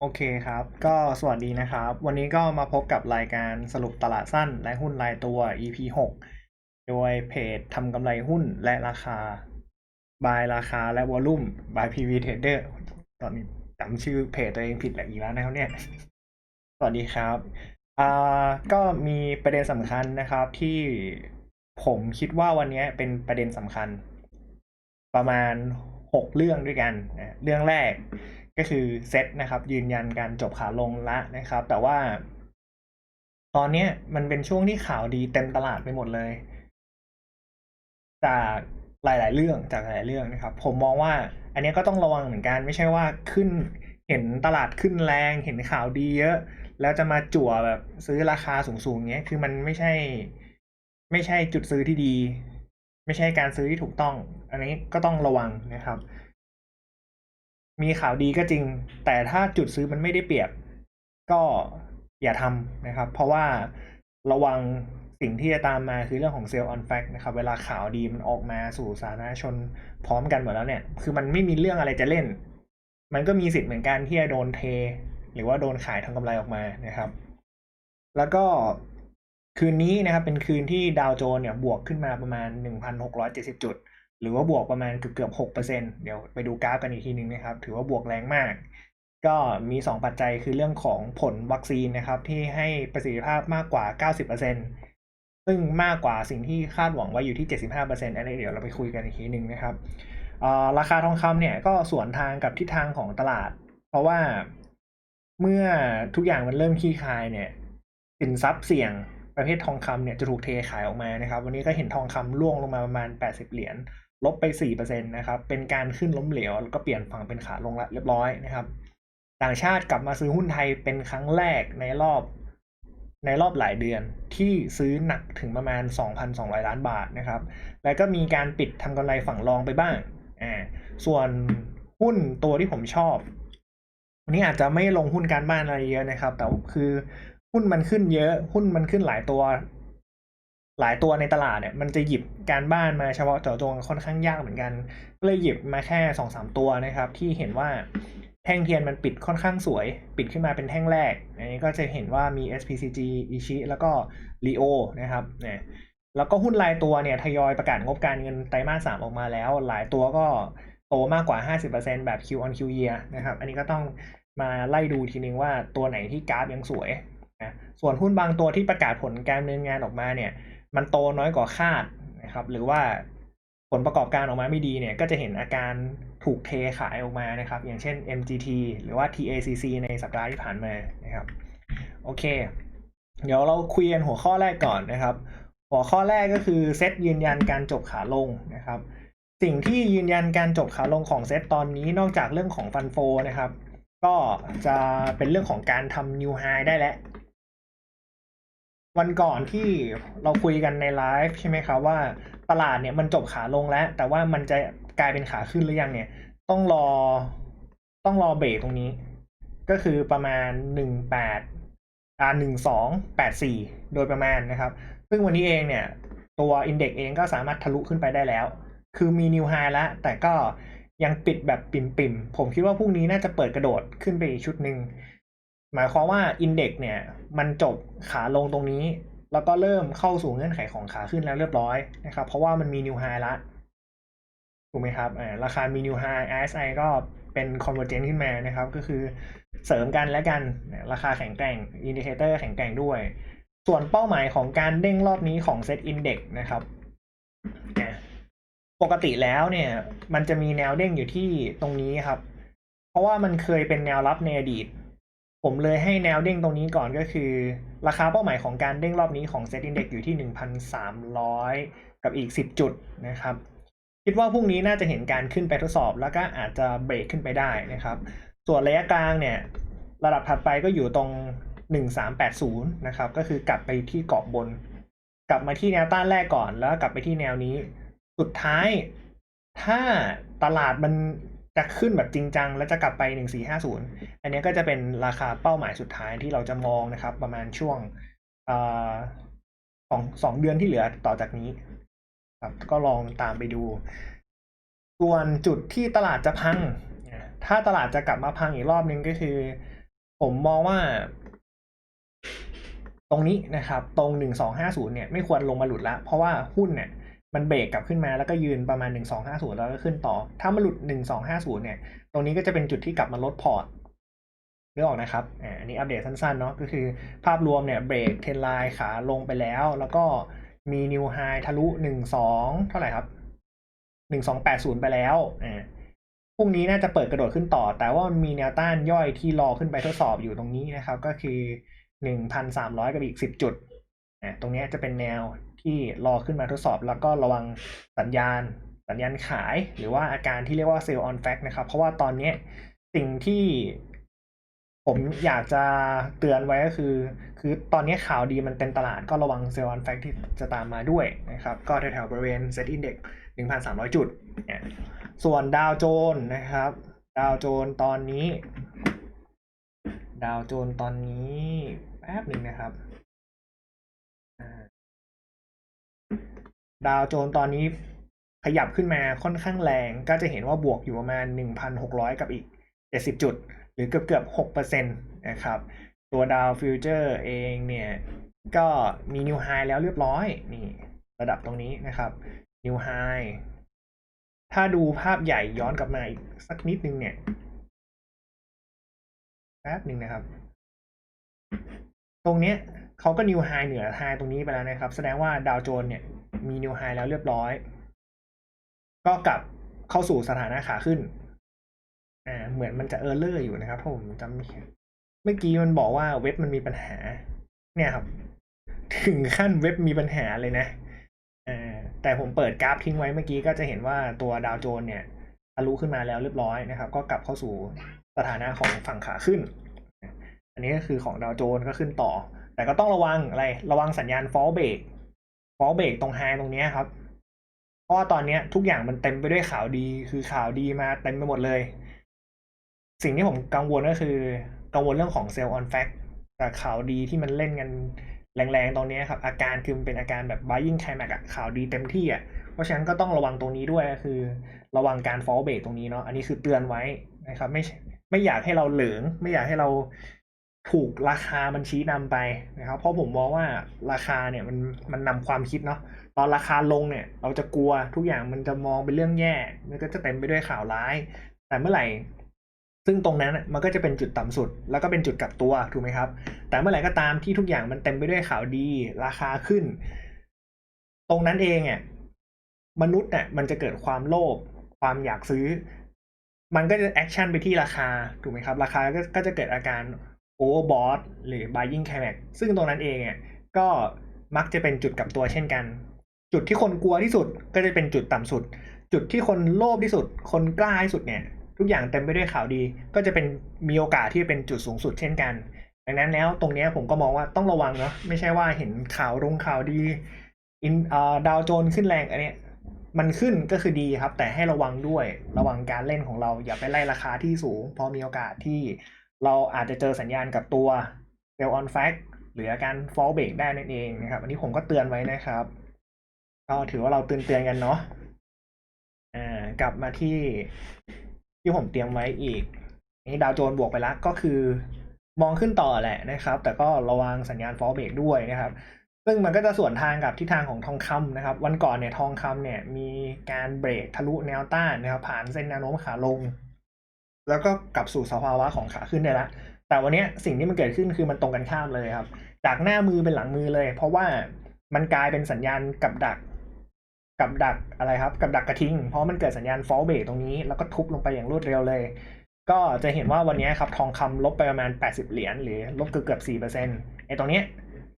โอเคครับ ก็สวัสดีนะครับ วันนี้ก็มาพบกับรายการสรุปตลาดสั้นและหุ้นรายตัว EP 6 โดยเพจทำกำไรหุ้นและราคา บายราคาและวอลุ่มบาย PV Trader ตอนนี้จำชื่อเพจตัวเองผิดแหละอีกแล้วนะครับเนี่ย สวัสดีครับอ่าก็มีประเด็นสำคัญนะครับที่ผมคิดว่าวันนี้เป็นประเด็นสำคัญ ประมาณ 6 เรื่องด้วยกันนะเรื่องแรก ก็คือเซตนะครับ ยืนยันการจบขาลงละนะครับ แต่ว่า ตอนเนี้ยมันเป็นช่วงที่ข่าวดีเต็มตลาดไปหมดเลย จากหลาย ๆ เรื่องจากหลายเรื่องนะครับ ผมมองว่า อันนี้ก็ต้องระวังเหมือนกัน ไม่ใช่ว่าขึ้นเห็นตลาดขึ้นแรง เห็นข่าวดีเยอะ แล้วจะมาจั่วแบบซื้อราคาสูงๆเงี้ยคือมันไม่ใช่ ไม่ใช่จุดซื้อที่ดี ไม่ใช่การซื้อที่ถูกต้อง อันนี้ก็ต้องระวังนะครับ มีข่าวดีก็จริง แต่ถ้าจุดซื้อมันไม่ได้เปรียบ ก็อย่าทำนะครับ เพราะว่าระวังสิ่งที่จะตามมาคือเรื่องของ sell on fact นะครับ เวลาข่าวดีมันออกมาสู่สาธารณชนพร้อมกันหมดแล้วเนี่ย คือมันไม่มีเรื่องอะไรจะเล่น มันก็มีสิทธิ์เหมือนกันที่จะโดนเท หรือว่าโดนขายทางกำไรออกมานะครับ แล้วก็คืนนี้นะครับ เป็นคืนที่ดาวโจนส์เนี่ยบวกขึ้นมาประมาณ 1,670 จุด หรือว่าบวกประมาณเกือบเกือบ6%เดี๋ยวไปดูกราฟกันอีกทีหนึ่งนะครับ ถือว่าบวกแรงมาก ก็มี 2 ปัจจัยคือเรื่องของผลวัคซีนนะครับ ที่ให้ประสิทธิภาพมากกว่า 90%ซึ่งมากกว่าสิ่งที่คาดหวังไว้อยู่ที่ 75%อันนี้เดี๋ยวเราไปคุยกันอีกทีหนึ่งนะครับราคาทองคำเนี่ยก็สวนทางกับทิศทางของตลาด เพราะว่าเมื่อทุกอย่างมันเริ่มขี้คายเนี่ยสินทรัพย์เสี่ยงประเภททองคำเนี่ยจะถูกเทขายออกมานะครับ วันนี้ก็เห็นทองคำร่วงลงมาประมาณ 80 เหรียญ ลบไป 4%นะครับ เป็นการขึ้นล้มเหลว แล้วก็เปลี่ยนฝั่งเป็นขาลงละเรียบร้อยนะครับ ต่างชาติกลับมาซื้อหุ้นไทยเป็นครั้งแรกในรอบในรอบหลายเดือนที่ซื้อหนักถึงประมาณ 2,200 ล้านบาทนะครับ แล้วก็มีการปิดทำกำไรฝั่งรองไปบ้าง อ่า ส่วนหุ้นตัวที่ผมชอบ วันนี้อาจจะไม่ลงหุ้นการบ้านอะไรเยอะนะครับ แต่คือหุ้นมันขึ้นเยอะ หุ้นมันขึ้นหลายตัว หลายตัวในตลาดเนี่ยมันจะหยิบการบ้านมาเฉพาะเจาะจงค่อนข้างยากเหมือนกัน ก็เลยหยิบมาแค่สองสามตัวนะครับ ที่เห็นว่าแท่งเทียนมันปิดค่อนข้างสวย ปิดขึ้นมาเป็นแท่งแรก อันนี้ก็จะเห็นว่ามี SPCG อิชิแล้วก็ Leo นะครับเนี่ยแล้วก็หุ้นรายตัวเนี่ยทยอยประกาศงบการเงินไตรมาสสามออกมาแล้ว หลายตัวก็โตมากกว่า 50%แบบ Q on Q year นะครับ อันนี้ก็ต้องมาไล่ดูทีนึงว่าตัวไหนที่กราฟยังสวยนะส่วนหุ้นบางตัวที่ประกาศผลการดำเนินงานออกมาเนี่ย มันโตน้อยกว่าคาดนะครับ หรือว่าผลประกอบการออกมาไม่ดีเนี่ย ก็จะเห็นอาการถูกเทขายออกมานะครับ อย่างเช่น MGT หรือว่า TACC ในสัปดาห์ที่ผ่านมานะครับ โอเค เดี๋ยวเราคุยกันหัวข้อแรกก่อนนะครับ หัวข้อแรกก็คือเซตยืนยันการจบขาลงนะครับ สิ่งที่ยืนยันการจบขาลงของเซตตอนนี้นอกจากเรื่องของฟันโฟนะครับ ก็จะเป็นเรื่องของการทำ new high ได้แล้ว วันก่อนที่เราคุยกันในไลฟ์ใช่ไหมครับว่าตลาดเนี่ยมันจบขาลงแล้ว แต่ว่ามันจะกลายเป็นขาขึ้นหรือยังเนี่ย ต้องรอต้องรอเบรกตรงนี้ ก็คือประมาณหนึ่งแปดอ่าหนึ่งสองแปดสี่โดยประมาณนะครับ ซึ่งวันนี้เองเนี่ย ตัวอินเด็กเองก็สามารถทะลุขึ้นไปได้แล้ว คือมีนิวไฮแล้วแต่ก็ยังปิดแบบปิ่มๆ ผมคิดว่าพรุ่งนี้น่าจะเปิดกระโดดขึ้นไปอีกชุดหนึ่ง หมายความว่าอินเด็กซ์เนี่ยมันจบขาลงตรงนี้ แล้วก็เริ่มเข้าสู่เงื่อนไขของขาขึ้นแล้วเรียบร้อยนะครับเพราะว่ามันมีนิวไฮละถูกไหมครับอ่าราคามีนิวไฮ RSI ก็เป็นคอนเวอร์เจนขึ้นมานะครับก็คือเสริมกันและกันราคาแข็งแกร่งอินดิเคเตอร์แข็งแกร่งด้วย ส่วนเป้าหมายของการเด้งรอบนี้ของเซตอินเด็กซ์นะครับปกติแล้วเนี่ยมันจะมีแนวเด้งอยู่ที่ตรงนี้ครับ เพราะว่ามันเคยเป็นแนวรับในอดีต ผมเลยให้แนวเด้งตรงนี้ก่อนก็คือ ราคาเป้าหมายของการเด้งรอบนี้ของ Set Index อยู่ที่ 1,300 กับอีก 10 จุดนะครับ คิดว่าพรุ่งนี้น่าจะเห็นการขึ้นไปทดสอบ แล้วก็อาจจะเบรกขึ้นไปได้นะครับ ส่วนระยะกลางเนี่ยระดับถัดไปก็อยู่ตรง 1380 นะครับ ก็คือกลับไปที่กรอบบน กลับมาที่แนวต้านแรกก่อนแล้วกลับไปที่แนวนี้ สุดท้ายถ้าตลาดมัน จะขึ้นแบบจริงจัง แล้วจะกลับไป 1450 อันนี้ก็จะเป็นราคาเป้าหมายสุดท้ายที่เราจะมองนะครับ ประมาณช่วงสองสองเดือนที่เหลือต่อจากนี้ ครับก็ลองตามไปดู ส่วนจุดที่ตลาดจะพัง ถ้าตลาดจะกลับมาพังอีกรอบนึงก็คือ ผมมองว่า ตรงนี้นะครับ ตรงหนึ่งสองห้าศูนย์เนี่ย ไม่ควรลงมาหลุดละเพราะว่าหุ้นเนี่ย มันเบรกกลับขึ้นมาแล้วก็ยืนประมาณหนึ่งสองห้าศูนย์แล้วก็ขึ้นต่อ ถ้ามาหลุดหนึ่งสองห้าศูนย์เนี่ย ตรงนี้ก็จะเป็นจุดที่กลับมาลดพอร์ตนึกองออกนะครับ อ่า อันนี้อัปเดตสั้นๆเนาะ ก็คือภาพรวมเนี่ยเบรกเทนไลน์ขาลงไปแล้ว แล้วก็มีนิวไฮทะลุหนึ่งสองเท่าไหร่ครับหนึ่งสองแปดศูนย์ไปแล้ว อ่าพรุ่งนี้น่าจะเปิดกระโดดขึ้นต่อ แต่ว่ามันมีแนวต้านย่อยที่รอขึ้นไปทดสอบอยู่ตรงนี้นะครับ ก็คือหนึ่งพันสามร้อยกับอีกสิบจุด อ่า ตรงนี้จะเป็นแนว ที่รอขึ้นมาทดสอบ แล้วก็ระวังสัญญาณ สัญญาณขาย หรือว่าอาการที่เรียกว่า sell on fact นะครับ เพราะว่าตอนนี้สิ่งที่ผมอยากจะเตือนไว้ก็คือ คือตอนนี้ข่าวดีมันเต็มตลาดก็ระวัง sell on fact ที่จะตามมาด้วยนะครับ ก็แถวๆบริเวณ set index 1,300 จุดเนี่ยส่วนดาวโจนส์นะครับ ดาวโจนส์ตอนนี้ ดาวโจนส์ตอนนี้แป๊บหนึ่งนะครับ ดาวโจนตอนนี้ขยับขึ้นมาค่อนข้างแรงก็จะเห็นว่าบวกอยู่ประมาณ 1,600 กับอีก 70 จุด หรือเกือบเกือบ6%นะครับ ตัวดาวฟิวเจอร์เองเนี่ยก็มีนิวไฮแล้วเรียบร้อยนี่ระดับตรงนี้นะครับนิวไฮถ้าดูภาพใหญ่ย้อนกลับมาอีกสักนิดนึงเนี่ยแป๊บหนึ่งนะครับ ตรงเนี้ยเขาก็นิวไฮเหนือไฮตรงนี้ไปแล้วนะครับ แสดงว่าดาวโจนเนี่ยมีนิวไฮแล้วเรียบร้อย ก็กลับเข้าสู่สถานะขาขึ้นอ่าเหมือนมันจะเออร์เลอร์อยู่นะครับผมจำไม่ผิดเมื่อกี้มันบอกว่าเว็บมันมีปัญหา เนี่ยครับ ถึงขั้นเว็บมีปัญหาเลยนะอ่าแต่ผมเปิดกราฟทิ้งไว้เมื่อกี้ก็จะเห็นว่าตัวดาวโจนเนี่ยทะลุขึ้นมาแล้วเรียบร้อยนะครับ ก็กลับเข้าสู่สถานะของฝั่งขาขึ้น อันนี้ก็คือของดาวโจนส์ก็ขึ้นต่อ แต่ก็ต้องระวังอะไร ระวังสัญญาณ fall break fall break ตรงไฮตรงเนี้ยครับ เพราะว่าตอนเนี้ยทุกอย่างมันเต็มไปด้วยข่าวดี คือข่าวดีมาเต็มไปหมดเลย สิ่งที่ผมกังวลก็คือ กังวลเรื่องของ sell on fact แต่ข่าวดีที่มันเล่นกันแรงๆตรงเนี้ยครับ อาการคือมันเป็นอาการแบบ buying climax อะข่าวดีเต็มที่อะเพราะฉะนั้นก็ต้องระวังตรงนี้ด้วยคือ ระวังการ fall break ตรงนี้เนาะอันนี้คือเตือนไว้นะครับ ไม่ไม่อยากให้เราเหลือง ไม่อยากให้เรา ถูกราคามันชี้นำไปนะครับ เพราะผมมองว่าราคาเนี่ยมันมันนำความคิดเนาะตอนราคาลงเนี่ยเราจะกลัวทุกอย่างมันจะมองเป็นเรื่องแย่มันก็จะเต็มไปด้วยข่าวร้าย แต่เมื่อไหร่ ซึ่งตรงนั้นน่ะมันก็จะเป็นจุดต่ำสุด แล้วก็เป็นจุดกลับตัวถูกไหมครับ แต่เมื่อไหร่ก็ตามที่ทุกอย่างมันเต็มไปด้วยข่าวดี ราคาขึ้น ตรงนั้นเองอะมนุษย์เนี่ยมันจะเกิดความโลภความอยากซื้อ มันก็จะแอคชั่นไปที่ราคาถูกไหมครับ ราคาก็ก็จะเกิดอาการ โอเวอร์บอทหรือ buying climax ซึ่งตรงนั้นเองอะก็มักจะเป็นจุดกับตัวเช่นกัน จุดที่คนกลัวที่สุดก็จะเป็นจุดต่ำสุด จุดที่คนโลภที่สุด คนกล้าที่สุดเนี่ยทุกอย่างเต็มไปด้วยข่าวดี ก็จะเป็นมีโอกาสที่จะเป็นจุดสูงสุดเช่นกัน ดังนั้นแล้วตรงนี้ผมก็มองว่าต้องระวังเนาะไม่ใช่ว่าเห็นข่าวลงข่าวดีอินเอ่อดาวโจนส์ขึ้นแรงอันเนี้ยมันขึ้นก็คือดีครับ แต่ให้ระวังด้วยระวังการเล่นของเราอย่าไปไล่ราคาที่สูงเพราะมีโอกาสที่ เราอาจจะเจอสัญญาณกับตัว sell on fact หรืออาการ fall break ได้นั่นเองนะครับ อันนี้ผมก็เตือนไว้นะครับ ก็ถือว่าเราเตือนเตือนๆกันเนาะอ่ากลับมาที่ที่ผมเตรียมไว้อีกนี่ดาวโจนบวกไปแล้วก็คือมองขึ้นต่อแหละนะครับ แต่ก็ระวังสัญญาณ fall break ด้วยนะครับซึ่งมันก็จะส่วนทางกับทิศทางของทองคำนะครับ วันก่อนเนี่ยทองคำเนี่ยมีการเบรกทะลุแนวต้านนะครับผ่านเส้นแนวโน้มขาลง แล้วก็กลับสู่สภาวะของขาขึ้นได้แล้วแต่วันนี้สิ่งที่มันเกิดขึ้นคือมันตรงกันข้ามเลยครับ จากหน้ามือเป็นหลังมือเลย เพราะว่ามันกลายเป็นสัญญาณกับดัก กับดักอะไรครับ กับดักกระทิง เพราะมันเกิดสัญญาณ fall break ตรงนี้แล้วก็ทุบลงไปอย่างรวดเร็วเลย ก็จะเห็นว่าวันนี้ครับทองคำลบไปประมาณ 80 เหรียญหรือลบเกือบเกือบ4%ไอ้ตรงนี้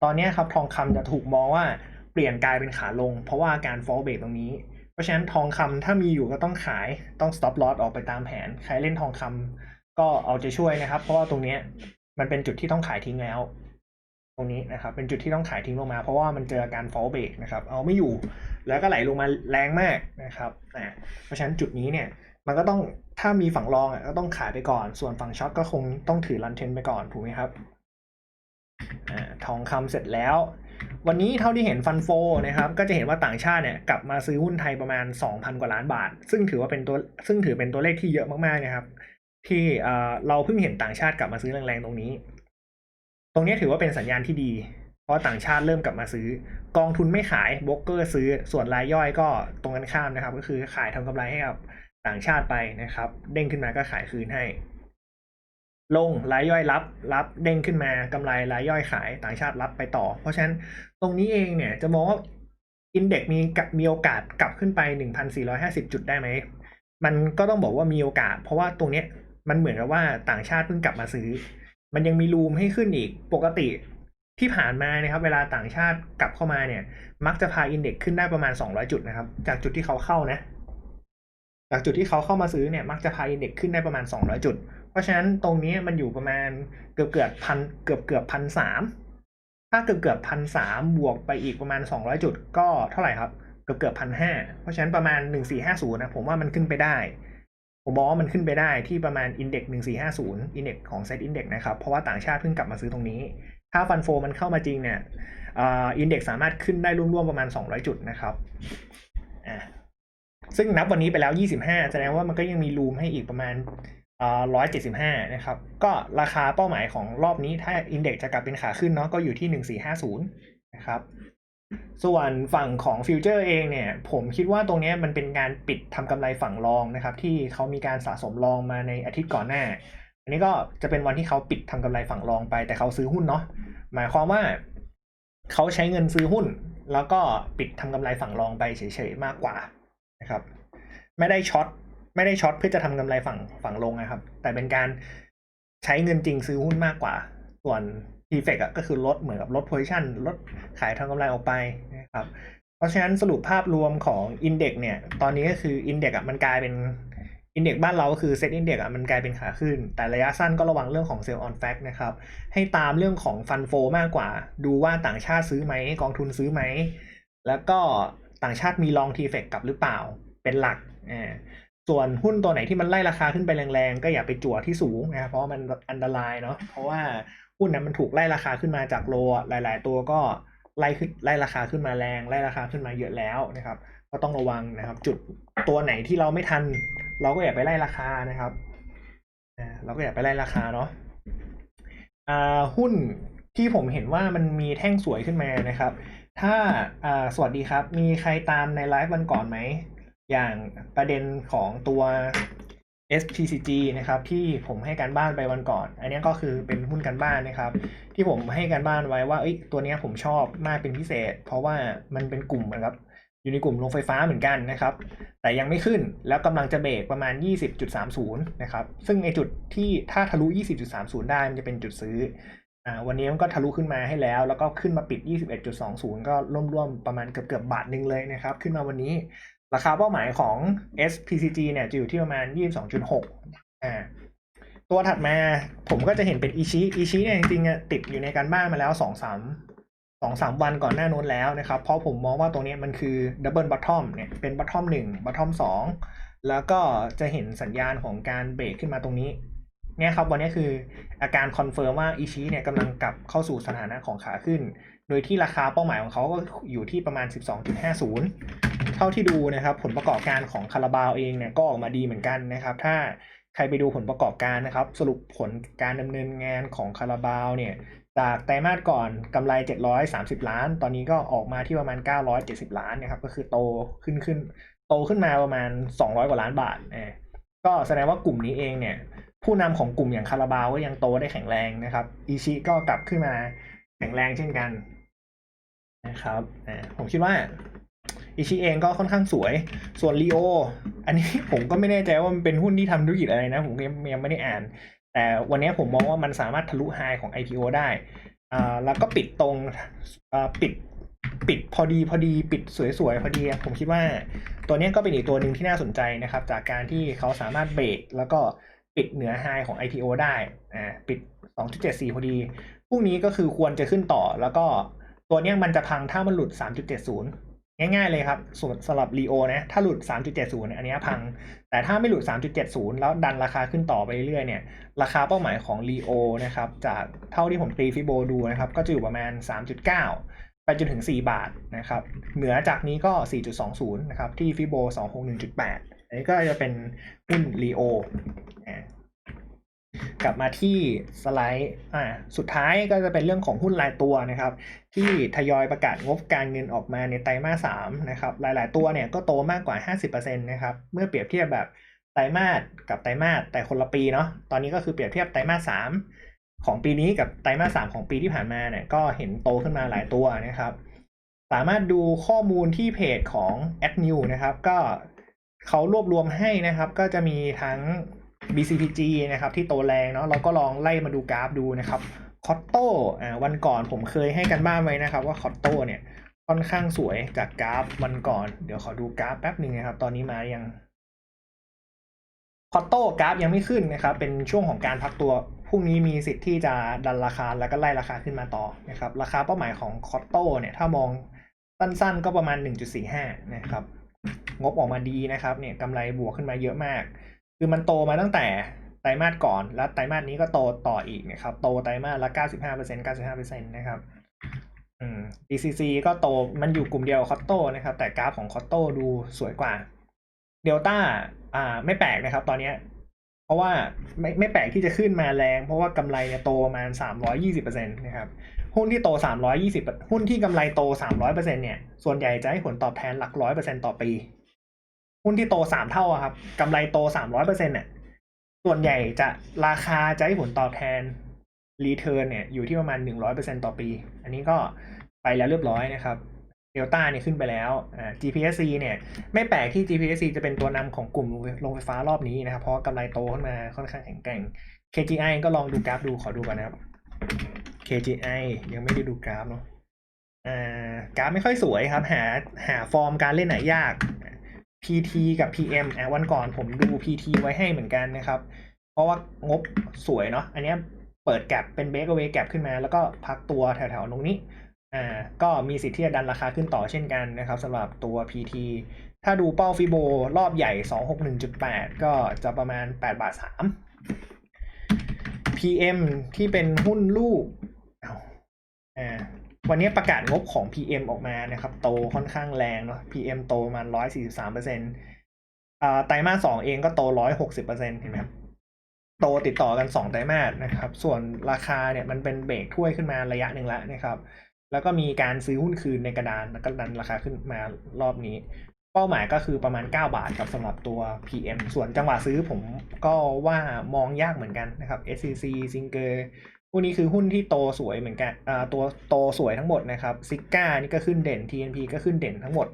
ตอนนี้ครับทองคำจะถูกมองว่าเปลี่ยนกลายเป็นขาลง เพราะว่าการ fall break ตรงนี้ เพราะฉะนั้นทองคำถ้ามีอยู่ก็ต้องขายต้อง stop loss ออกไปตามแผน ใครเล่นทองคำก็เอาใจช่วยนะครับ เพราะว่าตรงเนี้ยมันเป็นจุดที่ต้องขายทิ้งแล้ว ตรงนี้นะครับ เป็นจุดที่ต้องขายทิ้งลงมา เพราะว่ามันเจอการ fall break นะครับ เอาไม่อยู่แล้วก็ไหลลงมาแรงมากนะครับอ่าเพราะฉะนั้นจุดนี้เนี่ยมันก็ต้องถ้ามีฝั่งรองอะก็ต้องขายไปก่อน ส่วนฝั่งช็อตก็คงต้องถือรันเทนไปก่อนถูกไหมครับอทองคำเสร็จแล้ว วันนี้เท่าที่เห็นฟันโฟนะครับก็จะเห็นว่าต่างชาติเนี่ยกลับมาซื้อหุ้นไทยประมาณ 2,000 กว่าล้านบาท ซึ่งถือว่าเป็นตัวซึ่งถือเป็นตัวเลขที่เยอะมากๆนะครับ ที่เราเพิ่งเห็นต่างชาติกลับมาซื้อแรงๆตรงนี้ ตรงนี้ถือว่าเป็นสัญญาณที่ดี เพราะต่างชาติเริ่มกลับมาซื้อ กองทุนไม่ขายโบรกเกอร์ซื้อส่วนรายย่อยก็ตรงกันข้ามนะครับ ก็คือขายทำกำไรให้กับต่างชาติไปนะครับ เด้งขึ้นมาก็ขายคืนให้ ลงรายย่อยรับรับเด้งขึ้นมากำไรรายย่อยขายต่างชาติรับไปต่อ เพราะฉะนั้นตรงนี้เองเนี่ยจะมองว่าอินเด็กมีกับมีโอกาสกลับขึ้นไป 1,450 จุดได้ไหม มันก็ต้องบอกว่ามีโอกาส เพราะว่าตรงเนี้ยมันเหมือนกับว่าต่างชาติเพิ่งกลับมาซื้อ มันยังมีรูมให้ขึ้นอีกปกติที่ผ่านมานะครับ เวลาต่างชาติกลับเข้ามาเนี่ย มักจะพาอินเด็กขึ้นได้ประมาณ 200 จุดนะครับ จากจุดที่เขาเข้านะ จากจุดที่เขาเข้ามาซื้อเนี่ยมักจะพาอินเด็กซ์ขึ้นได้ประมาณ 200 จุด เพราะฉะนั้นตรงนี้มันอยู่ประมาณเกือบเกือบพันเกือบเกือบพันสามถ้าเกือบเกือบพันสามบวกไปอีกประมาณ 200 จุด ก็เท่าไหร่ครับเกือบเกือบพันห้าเพราะฉะนั้นประมาณ 1450นะผมว่ามันขึ้นไปได้ ผมบอกว่ามันขึ้นไปได้ที่ประมาณ Index 1450 Index ของ Set Index นะครับเพราะว่าต่างชาติเพิ่งกลับมาซื้อตรงนี้ ถ้าฟันโฟมันเข้ามาจริงเนี่ยอินเด็กซ์สามารถขึ้นได้ร่วมๆประมาณ 200 จุดนะครับอ่า ซึ่งนับวันนี้ไปแล้ว 25 แสดงว่ามันก็ยังมีรูมให้อีกประมาณร้อยเจ็ดสิบห้านะครับ ก็ราคาเป้าหมายของรอบนี้ถ้าอินเด็กจะกลับเป็นขาขึ้นเนาะก็อยู่ที่หนึ่งสี่ห้าศูนย์นะครับ ส่วนฝั่งของฟิวเจอร์เองเนี่ย ผมคิดว่าตรงนี้มันเป็นการปิดทำกำไรฝั่งรองนะครับ ที่เขามีการสะสมรองมาในอาทิตย์ก่อนหน้า อันนี้ก็จะเป็นวันที่เขาปิดทำกำไรฝั่งรองไป แต่เขาซื้อหุ้นเนาะหมายความว่าเขาใช้เงินซื้อหุ้น แล้วก็ปิดทำกำไรฝั่งรองไปเฉยๆมากกว่า ครับ ไม่ได้ช็อตไม่ได้ช็อตเพื่อจะทำกำไรฝั่งฝั่งลงนะครับ แต่เป็นการใช้เงินจริงซื้อหุ้นมากกว่า ส่วนทีเฟกก็คือลดเหมือนกับลดโพซิชันลดขายทางกำไรออกไปนะครับ เพราะฉะนั้นสรุปภาพรวมของอินเด็กเนี่ย ตอนนี้ก็คืออินเด็กอะมันกลายเป็นอินเด็กบ้านเราก็คือเซ็ตอินเด็กอะมันกลายเป็นขาขึ้น แต่ระยะสั้นก็ระวังเรื่องของเซลล์ออนแฟกนะครับ ให้ตามเรื่องของฟันโฟมากกว่า ดูว่าต่างชาติซื้อไหมกองทุนซื้อไหม แล้วก็ ต่างชาติมีลองทีเฟกกลับหรือเปล่า เป็นหลักอ่าส่วนหุ้นตัวไหนที่มันไล่ราคาขึ้นไปแรงๆ ก็อย่าไปจั่วที่สูงนะครับเพราะมันอันตรายเนาะเพราะว่าหุ้นนั้นมันถูกไล่ราคาขึ้นมาจากโลหลาย ๆ ตัวก็ไล่ขึ้นไล่ราคาขึ้นมาแรงไล่ราคาขึ้นมาเยอะแล้วนะครับ ก็ต้องระวังนะครับ จุดตัวไหนที่เราไม่ทัน เราก็อย่าไปไล่ราคานะครับเราก็อย่าไปไล่ราคาเนาะหุ้นที่ผมเห็นว่ามันมีแท่งสวยขึ้นมานะครับ ถ้าสวัสดีครับ มีใครตามในไลฟ์วันก่อนไหม อย่างประเด็นของตัว SPCG นะครับที่ผมให้การบ้านไปวันก่อน อันนี้ก็คือเป็นหุ้นการบ้านนะครับ ที่ผมให้การบ้านไว้ว่าเอ้ตัวนี้ผมชอบมากเป็นพิเศษ เพราะว่ามันเป็นกลุ่มเหมือนกับอยู่ในกลุ่มโรงไฟฟ้าเหมือนกันนะครับ แต่ยังไม่ขึ้นแล้วกำลังจะเบรกประมาณ 20.30 นะครับ ซึ่งไอจุดที่ถ้าทะลุ 20.30 ได้มันจะเป็นจุดซื้อ วันนี้มันก็ทะลุขึ้นมาให้แล้ว แล้วก็ขึ้นมาปิด 21.20 ก็ร่วมๆ ประมาณเกือบๆบบาทหนึ่งเลยนะครับ ขึ้นมาวันนี้ ราคาเป้าหมายของ SPCG เนี่ยจะอยู่ที่ประมาณ 22.6 อ่า ตัวถัดมาผมก็จะเห็นเป็นอีชิอีชิเนี่ยจริงๆติดอยู่ในการบ้านมาแล้ว 2 3 2 3วันก่อนหน้านู้นแล้วนะครับ เพราะผมมองว่าตรงนี้มันคือดับเบิลบัตทอมเนี่ยเป็นบัตทอมหนึ่งบัตทอมสองแล้วก็จะเห็นสัญญาณของการเบรกขึ้นมาตรงนี้ เนี่ยครับวันนี้คืออาการคอนเฟิร์มว่าอีชิเนี่ยกำลังกลับเข้าสู่สถานะของขาขึ้น โดยที่ราคาเป้าหมายของเขาก็อยู่ที่ประมาณ 12.50 เท่าที่ดูนะครับ ผลประกอบการของคาราบาวเองเนี่ยก็ออกมาดีเหมือนกันนะครับ ถ้าใครไปดูผลประกอบการนะครับ สรุปผลการดำเนินงานของคาราบาวเนี่ยจากไตรมาสก่อนกำไร 730 ล้าน ตอนนี้ก็ออกมาที่ประมาณ 970 ล้านนะครับ ก็คือโตขึ้นขึ้น โตขึ้นมาประมาณ 200 กว่าล้านบาทนะก็แสดงว่ากลุ่มนี้เองเนี่ย ผู้นำของกลุ่มอย่างคาราบาวก็ยังโตได้แข็งแรงนะครับ อีชิก็กลับขึ้นมาแข็งแรงเช่นกันนะครับผมคิดว่าอิชิเองก็ค่อนข้างสวย ส่วนลีโอ อันนี้ผมก็ไม่แน่ใจว่ามันเป็นหุ้นที่ทำธุรกิจอะไรนะ ผมยังยังไม่ได้อ่าน แต่วันนี้ผมมองว่ามันสามารถทะลุไฮของ IPO ได้อ่าแล้วก็ปิดตรงอ่าปิดปิดพอดีพอดีปิดสวยๆ พอดี ผมคิดว่าตัวนี้ก็เป็นอีกตัวหนึ่งที่น่าสนใจนะครับ จากการที่เขาสามารถเบรกแล้วก็ ปิดเหนือไฮของ IPO ได้อ่าปิด 2.74 พอดีพรุ่งนี้ก็คือควรจะขึ้นต่อแล้วก็ตัวเนี้ยมันจะพังถ้ามันหลุด 3.70 ง่ายๆเลยครับส่วนสำหรับรีโอนะถ้าหลุด 3.70อันนี้พัง แต่ถ้าไม่หลุด 3.70 แล้วดันราคาขึ้นต่อไปเรื่อยๆเนี่ย ราคาเป้าหมายของรีโอนะครับจากเท่าที่ผมตีฟิโบดูนะครับ ก็จะอยู่ประมาณ 3.9 ไปจนถึง 4 บาทนะครับ เหนือจากนี้ก็ 4.20 นะครับ ที่ฟิโบ261.8 อันนี้ก็จะเป็นหุ้นรีโอ กลับมาที่สไลด์อ่าสุดท้ายก็จะเป็นเรื่องของหุ้นรายตัวนะครับ ที่ทยอยประกาศงบการเงินออกมาในไตรมาสสามนะครับหลาย ๆ ตัวเนี่ยก็โตมากกว่า 50%นะครับเมื่อเปรียบเทียบแบบไตรมาสกับไตรมาสแต่คนละปีเนาะตอนนี้ก็คือเปรียบเทียบไตรมาสสามของปีนี้กับไตรมาสสามของปีที่ผ่านมาเนี่ยก็เห็นโตขึ้นมาหลายตัวนะครับ สามารถดูข้อมูลที่เพจของ a d n e w นะครับ ก็เขารวบรวมให้นะครับ ก็จะมีทั้ง BCPG นะครับที่โตแรงเนาะเราก็ลองไล่มาดูกราฟดูนะครับคอตโต้อ่าวันก่อนผมเคยให้กันบ้านไว้นะครับ ว่าคอตโต้เนี่ยค่อนข้างสวยจากกราฟวันก่อน เดี๋ยวขอดูกราฟแป๊บหนึ่งนะครับ ตอนนี้มายังคอตโต้กราฟยังไม่ขึ้นนะครับ เป็นช่วงของการพักตัวพรุ่งนี้มีสิทธิ์ที่จะดันราคาแล้วก็ไล่ราคาขึ้นมาต่อนะครับ ราคาเป้าหมายของคอตโต้เนี่ย ถ้ามองสั้นๆก็ประมาณ 1.45 นะครับ งบออกมาดีนะครับ เนี่ยกำไรบวกขึ้นมาเยอะมาก คือมันโตมาตั้งแต่ไตรมาสก่อน แล้วไตรมาสนี้ก็โตต่ออีกนะครับ โตไตรมาสละ 95% 95%นะครับอืม DCC ก็โตมันอยู่กลุ่มเดียวคอตโต้นะครับ แต่กราฟของคอตโต้ดูสวยกว่าเดลต้าอ่าไม่แปลกนะครับ ตอนเนี้ยเพราะว่าไม่ไม่แปลกที่จะขึ้นมาแรง เพราะว่ากำไรเนี่ยโตประมาณ 320%นะครับหุ้นที่โต 320 หุ้นที่กำไรโต 300%เนี่ย ส่วนใหญ่จะให้ผลตอบแทนหลักร้อยเปอร์เซ็นต่อปี หุ้นที่โตสามเท่าอะครับกำไรโตสามร้อยเปอร์เซ็นต์เนี่ยส่วนใหญ่จะราคาจะให้ผลตอบแทนรีเทิร์นเนี่ยอยู่ที่ประมาณหนึ่งร้อยเปอร์เซ็นต่อปี อันนี้ก็ไปแล้วเรียบร้อยนะครับเดลต้าเนี่ยขึ้นไปแล้วอ่า GPSC เนี่ยไม่แปลกที่ GPSC จะเป็นตัวนำของกลุ่มโรงไฟฟ้ารอบนี้นะครับ เพราะกำไรโตขึ้นมาค่อนข้างแข็งแกร่ง KGI ก็ลองดูกราฟดูขอดูก่อนนะครับ KGI ยังไม่ได้ดูกราฟเนาะอ่ากราฟไม่ค่อยสวยครับ หาหาฟอร์มการเล่นไหนยาก PT กับ PM อะวันก่อนผมดู PT ไว้ให้เหมือนกันนะครับ เพราะว่างบสวยเนาะอันนี้เปิดแกลบเป็นเบรกเวย์แกลบขึ้นมา แล้วก็พักตัวแถวๆตรงนี้อ่าก็มีสิทธิ์ที่จะดันราคาขึ้นต่อเช่นกันนะครับสำหรับตัว PT ถ้าดูเป้าฟิโบรอบใหญ่ 261.8 ก็จะประมาณ 8 บาท 3 PM ที่เป็นหุ้นลูกอ้า วันนี้ประกาศงบของ PM ออกมานะครับ โตค่อนข้างแรงเนาะ PM โตมา143เปอร์เซ็นต์อ่าไตรมาสสองเองก็โต160เปอร์เซ็นต์เห็นไหมครับโตติดต่อกัน2ไตรมาสนะครับ ส่วนราคาเนี่ยมันเป็นเบรกถ้วยขึ้นมาระยะหนึ่งแล้วนะครับ แล้วก็มีการซื้อหุ้นคืนในกระดานแล้วก็ดันราคาขึ้นมารอบนี้ เป้าหมายก็คือประมาณ 9 บาทครับสำหรับตัว PM ส่วนจังหวะซื้อผมก็ว่ามองยากเหมือนกันนะครับ SCC s i n g e r พวกนี้คือหุ้นที่โตสวยเหมือนกันอ่าตัวโตสวยทั้งหมดนะครับซิก้านี่ก็ขึ้นเด่น TNP ก็ขึ้นเด่นทั้งหมด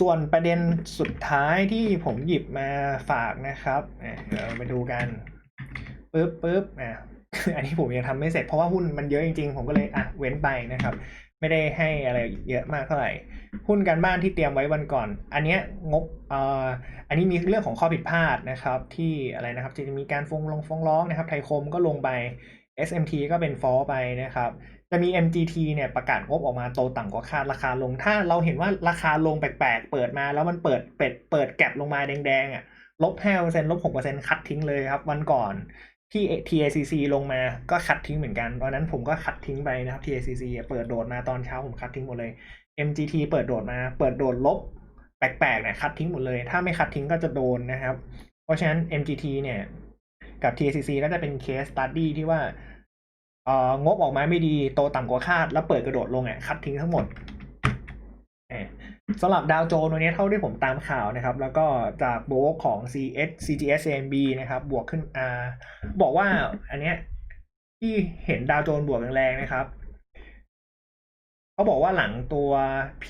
ส่วนประเด็นสุดท้ายที่ผมหยิบมาฝากนะครับอะเดี๋ยวไปดูกันปึ๊บปึ๊บอะอันนี้ผมยังทำไม่เสร็จเพราะว่าหุ้นมันเยอะจริงๆ ผมก็เลยอะเว้นไปนะครับ ไม่ได้ให้อะไรเยอะมากเท่าไหร่ หุ้นการบ้านที่เตรียมไว้วันก่อน อันเนี้ยงบเอ่ออันนี้มีเรื่องของข้อผิดพลาดนะครับ ที่อะไรนะครับจะมีการฟ้องลงฟ้องร้องนะครับ ไทยคมก็ลงไป SMT ก็เป็นฟอไปนะครับ จะมี MGT เนี่ยประกาศงบออกมาโตต่ำกว่าคาดราคาลง ถ้าเราเห็นว่าราคาลงแปลกๆ เปิดมาแล้วมันเปิดเปิดเปิดแก็บลงมาแดงๆอะลบ5%ลบ6%คัดทิ้งเลยครับวันก่อน ที่ TACC ลงมาก็คัดทิ้งเหมือนกันตอนนั้นผมก็คัดทิ้งไปนะครับ TACC เปิดโดดมาตอนเช้าผมคัดทิ้งหมดเลย MGT เปิดโดดมา เปิดโดดลบแปลกๆเนี่ยคัดทิ้งหมดเลย ถ้าไม่คัดทิ้งก็จะโดนนะครับ เพราะฉะนั้น MGT เนี่ยกับ TACC ก็จะเป็นเคสตัดดี้ที่ว่าเอ่องบออกมาไม่ดีโตต่ำกว่าคาด แล้วเปิดกระโดดลงอะคัดทิ้งทั้งหมดเอ่อ สำหรับดาวโจนส์วันนี้เท่าที่ผมตามข่าวนะครับ แล้วก็จากโบกของ CS CGS AMB นะครับ บวกขึ้นอ่าบอกว่าอันเนี้ยที่เห็นดาวโจนส์บวกแรงๆนะครับเขาบอกว่าหลังตัว P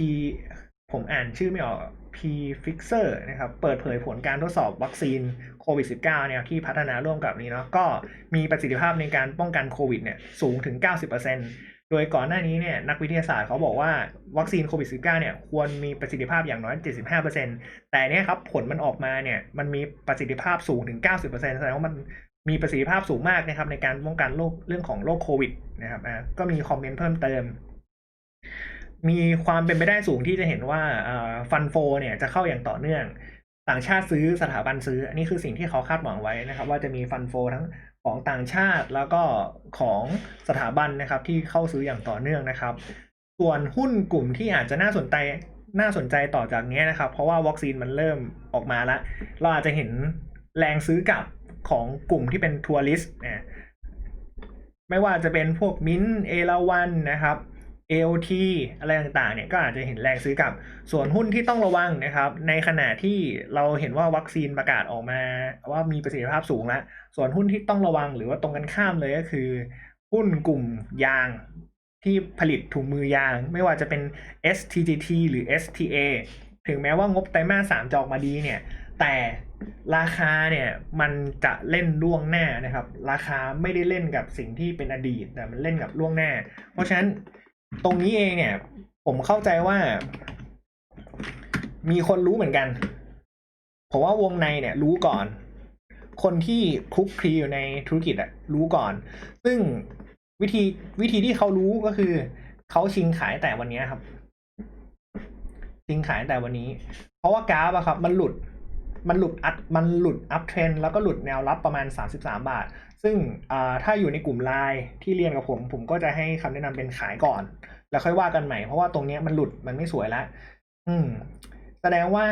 ผมอ่านชื่อไม่ออก P Fixer นะครับ เปิดเผยผลการทดสอบวัคซีนโควิด -19 เนี่ยที่พัฒนาร่วมกับนี้เนาะก็มีประสิทธิภาพในการป้องกันโควิดเนี่ยสูงถึง 90% โดยก่อนหน้านี้เนี่ยนักวิทยาศาสตร์เขาบอกว่าวัคซีนโควิด -19 เนี่ยควรมีประสิทธิภาพอย่างน้อย 75%แต่เนี่ยครับผลมันออกมาเนี่ยมันมีประสิทธิภาพสูงถึง 90%แสดงว่ามันมีประสิทธิภาพสูงมากนะครับในการป้องกันโรคเรื่องของโรคโควิดนะครับอ่าก็มีคอมเมนต์เพิ่มเติม มีความเป็นไปได้สูงที่จะเห็นว่าฟันโฟเนี่ยจะเข้าอย่างต่อเนื่อง ต่างชาติซื้อสถาบันซื้อ อันนี้คือสิ่งที่เขาคาดหวังไว้นะครับ ว่าจะมีฟันโฟทั้ง ของต่างชาติแล้วก็ของสถาบันนะครับที่เข้าซื้ออย่างต่อเนื่องนะครับ ส่วนหุ้นกลุ่มที่อาจจะน่าสนใจน่าสนใจต่อจากนี้นะครับ เพราะว่าวัคซีนมันเริ่มออกมาแล้ว เราอาจจะเห็นแรงซื้อกลับของกลุ่มที่เป็นทัวริสต์นะไม่ว่าจะเป็นพวกมินเอราวันนะครับ AOT อะไรต่างๆเนี่ยก็อาจจะเห็นแรงซื้อกลับ ส่วนหุ้นที่ต้องระวังนะครับ ในขณะที่เราเห็นว่าวัคซีนประกาศออกมา ว่ามีประสิทธิภาพสูงแล้วส่วนหุ้นที่ต้องระวังหรือว่าตรงกันข้ามเลยก็คือ หุ้นกลุ่มยางที่ผลิตถุงมือยาง ไม่ว่าจะเป็น STGT หรือ STA ถึงแม้ว่างบไตรมาสสามจะออกมาดีเนี่ย แต่ราคาเนี่ยมันจะเล่นล่วงหน้านะครับ ราคาไม่ได้เล่นกับสิ่งที่เป็นอดีต แต่มันเล่นกับล่วงหน้า เพราะฉะนั้น ตรงนี้เองเนี่ย ผมเข้าใจว่า มีคนรู้เหมือนกันผมว่าวงในเนี่ย รู้ก่อน คนที่คลุกคลีอยู่ในธุรกิจอะรู้ก่อน ซึ่งวิธีวิธีที่เขารู้ก็คือ เขาชิงขายแต่วันนี้ครับ ชิงขายแต่วันนี้ เพราะว่ากราฟอะครับ มันหลุด มันหลุดอัดมันหลุดอัพเทรนแล้วก็หลุดแนวรับประมาณ 33 บาท ซึ่งถ้าอยู่ในกลุ่มไลน์ที่เรียนกับผม ผมก็จะให้คำแนะนำเป็นขายก่อน แล้วค่อยว่ากันใหม่เพราะว่าตรงเนี้ยมันหลุดมันไม่สวยแล้วอืม แสดงว่า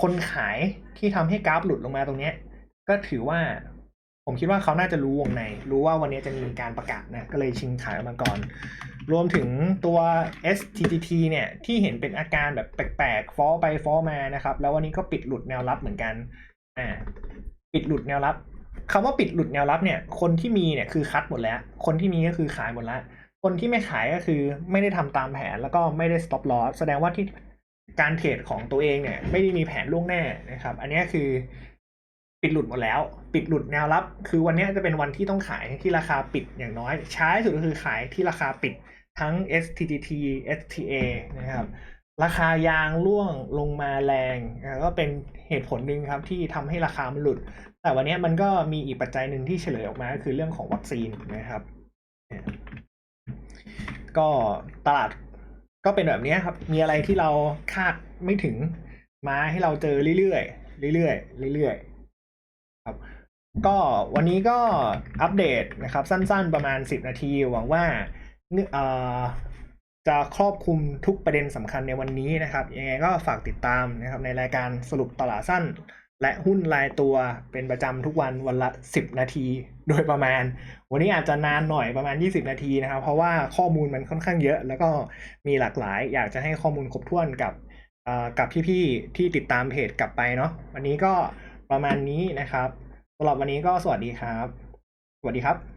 คนขายที่ทำให้กราฟหลุดลงมาตรงเนี้ย ก็ถือว่า ผมคิดว่าเขาน่าจะรู้วงใน รู้ว่าวันนี้จะมีการประกาศนะก็เลยชิงขายออกมาก่อน รวมถึงตัว STTT เนี่ยที่เห็นเป็นอาการแบบแปลกๆฟอไปฟอมานะครับ แล้ววันนี้ก็ปิดหลุดแนวรับเหมือนกันอ่าปิดหลุดแนวรับ คำว่าปิดหลุดแนวรับเนี่ย คนที่มีเนี่ยคือคัดหมดแล้ว คนที่มีก็คือขายหมดแล้ว คนที่ไม่ขายก็คือไม่ได้ทำตามแผนแล้วก็ไม่ได้ stop loss แสดงว่าที่การเทรดของตัวเองเนี่ยไม่ได้มีแผนล่วงหน้านะครับ อันนี้คือปิดหลุดหมดแล้ว ปิดหลุดแนวรับ คือวันนี้จะเป็นวันที่ต้องขายที่ราคาปิดอย่างน้อย ช้าที่สุดก็คือขายที่ราคาปิดทั้ง STTT STA นะครับราคายางร่วงลงมาแรงก็เป็นเหตุผลหนึ่งครับที่ทำให้ราคามันหลุด แต่วันนี้มันก็มีอีกปัจจัยหนึ่งที่เฉลยออกมาก็คือเรื่องของวัคซีนนะครับ ก็ตลาดก็เป็นแบบนี้ครับ มีอะไรที่เราคาดไม่ถึงมาให้เราเจอเรื่อยๆเรื่อยๆเรื่อยๆครับ ก็วันนี้ก็อัปเดตนะครับ สั้นๆประมาณ 10 นาที หวังว่าจะครอบคลุมทุกประเด็นสำคัญในวันนี้นะครับ ยังไงก็ฝากติดตามนะครับในรายการสรุปตลาดสั้น และหุ้นรายตัวเป็นประจำทุกวันวันละ 10 นาที โดยประมาณ วันนี้อาจจะนานหน่อยประมาณ 20 นาทีนะครับ เพราะว่าข้อมูลมันค่อนข้างเยอะ แล้วก็มีหลากหลาย อยากจะให้ข้อมูลครบถ้วนกับกับพี่ๆที่ติดตามเพจกลับไปเนาะวันนี้ก็ประมาณนี้นะครับสำหรับวันนี้ก็สวัสดีครับ สวัสดีครับ